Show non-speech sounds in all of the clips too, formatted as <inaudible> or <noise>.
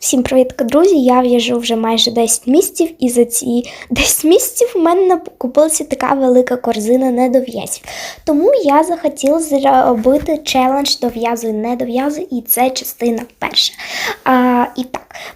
Всім привіт, друзі! Я в'яжу вже майже 10 місяців, і за ці <laughs> 10 місяців у мене купилася така велика корзина недов'язів. Тому я захотіла зробити челендж дов'язуй, недов'язуй, і це частина перша. А,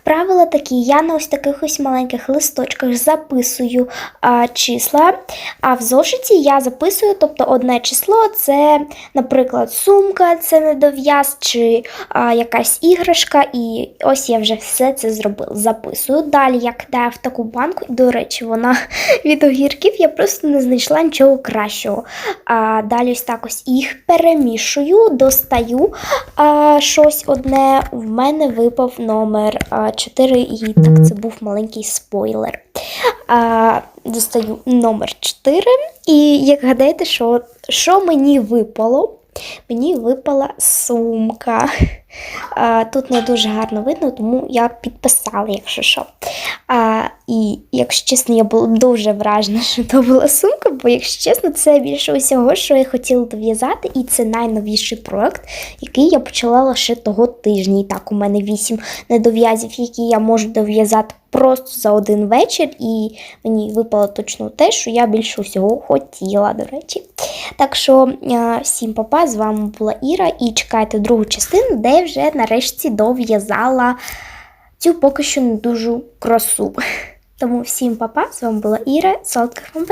правила такі: я на ось таких ось маленьких листочках записую а, числа, а в зошиті я записую, тобто одне число це, наприклад, сумка, це недов'яз, чи а, якась іграшка, і ось я вже все це зробила. Записую. Далі я кидаю в таку банку, до речі, вона <laughs> від огірків, я просто не знайшла нічого кращого. А, далі ось так ось їх перемішую, достаю а, щось одне. В мене випав номер 4, і так це був маленький спойлер. А, достаю номер 4. І як гадаєте, що, що мені випало? Мені випала сумка. А, тут не дуже гарно видно, тому я підписала, якщо що. А, і, якщо чесно, я була дуже вражена, що то була сумка, бо, якщо чесно, це більше усього, що я хотіла дов'язати, і це найновіший проект, який я почала лише того тижня. І так, у мене вісім недов'язів, які я можу дов'язати просто за один вечір, і мені випало точно те, що я більше усього хотіла, до речі. Так що е, всім папа, з вами була Іра, і чекайте другу частину, де вже нарешті дов'язала цю поки що не дуже красу. Тому всім папа, з вами була Іра, Солодка вам